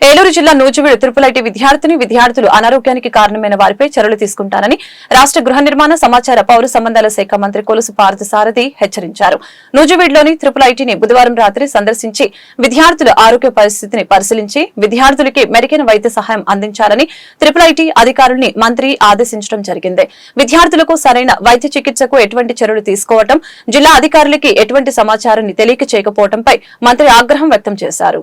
ఏలూరు జిల్లా నూజివీడు ఐటీ విద్యార్థిని విద్యార్థులు అనారోగ్యానికి కారణమైన వారిపై చర్యలు తీసుకుంటానని రాష్ట్ర గృహ నిర్మాణ సమాచార పౌర సంబంధాల శాఖ మంత్రి కొలుసు పార్థసారథి హెచ్చరించారు. నూజివీడులోని ఐటీని బుధవారం రాత్రి సందర్శించి విద్యార్థుల ఆరోగ్య పరిస్థితిని పరిశీలించి విద్యార్థులకి మెరుగైన వైద్య సహాయం అందించాలని ఐటీ అధికారుల్ని మంత్రి ఆదేశించడం జరిగింది. విద్యార్థులకు సరైన వైద్య చికిత్సకు ఎటువంటి చర్యలు తీసుకోవటం జిల్లా అధికారులకి ఎటువంటి సమాచారాన్ని తెలియక చేయకపోవడంపై మంత్రి ఆగ్రహం వ్యక్తం చేశారు.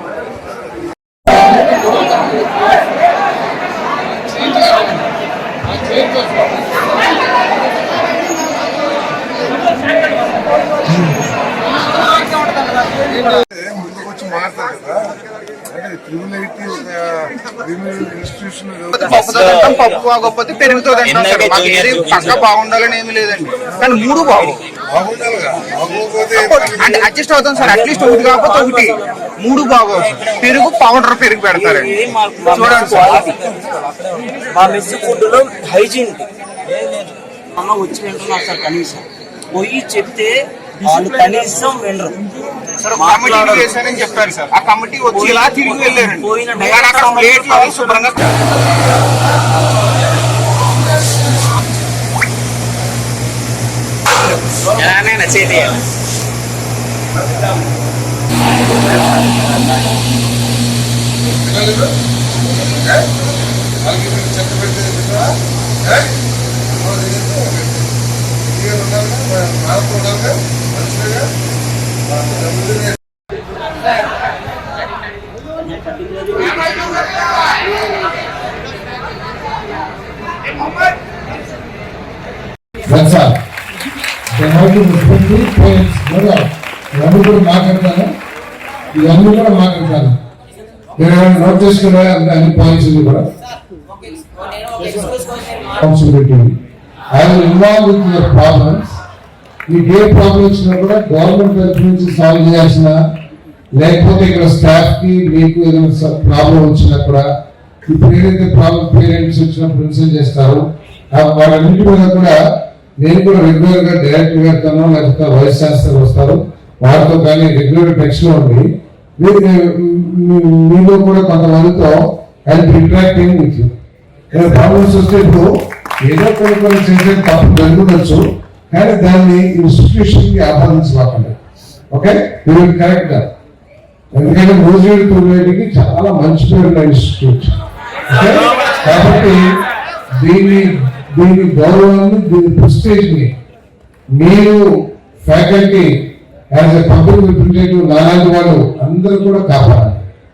పప్పు బాగోకపోతే పెరుగుతో తింటాం మాకు ఏది పక్క బాగుండాలని ఏమీ లేదండి. కానీ మూడు బాగు అంటే అడ్జస్ట్ అవుతాం సార్. అట్లీస్ట్ ఒకటి కాకపోతే ఒకటి. మూడు బాగోవు పెరుగు పౌడర్ పెరుగు పెడతారండి. చూడండి సార్. మా మెస్ ఫుడ్లో హైజీన్ అమ్మ వచ్చి వింటున్నారు సార్ కనీసం. పోయి చెప్తే వాళ్ళు కనీసం వినరు. సార్ కమిటీ వేశారని చెప్పారు సార్ ఆ కమిటీ వచ్చి ఇలా తిరిగి వెళ్ళారండి కానీ అక్కడ ప్లేట్లు అవి శుభ్రంగా? వాళ్ళకి మీరు చెత్త పెడితే That's all. They have to respect the parents, brother. ఇవన్నీ కూడా మాట్లాడతాను ఇవన్నీ కూడా మాట్లాడతాను మీరు ఏమైనా నోట్ చేసుకున్నా అంటే అన్ని పాయింట్స్ కూడా. Responsibility I will involve with your problems మీకు ఏ ప్రాబ్లమ్స్ కూడా గవర్నమెంట్ తరఫు నుంచి సాల్వ్ చేయాల్సిన లేకపోతే ఇక్కడ స్టాఫ్కి మీకు ఏదైనా ప్రాబ్లం వచ్చినా కూడా ఇప్పుడు ఏదైతే ప్రాబ్లం పేరెంట్స్ వచ్చినా ప్రిన్సిపల్ చేస్తారు ఆ వాటన్నిటి మీద కూడా నేను కూడా రెగ్యులర్గా డైరెక్టర్ గారితోనో లేకపోతే వైస్ ఛాన్సలర్ వస్తారు. వారితో కానీ రెగ్యులర్ టెక్స్ట్లో ఉండి మీరు- మీలో కూడా కొంతమందితో help interacting with you. Problems వస్తే ఇప్పుడు ఏదో కొన్ని కొన్ని చేసే తప్పు జరుగుతుండొచ్చు కానీ దాన్ని ఇన్స్టిట్యూషన్కి ఆపాదించబాకండి. ఓకే? యూ విల్ కరెక్ట్ ఎందుకంటే మ్యూజియం టూర్నమెంట్కి చాలా మంచి పేరు ఇన్స్టిట్యూట్ కాబట్టి దీని దీని గౌరవాన్ని దీని ప్రెస్టేజ్ని మీరు faculty as a public representative Narayana garu అందరూ కూడా కాపాడాలి.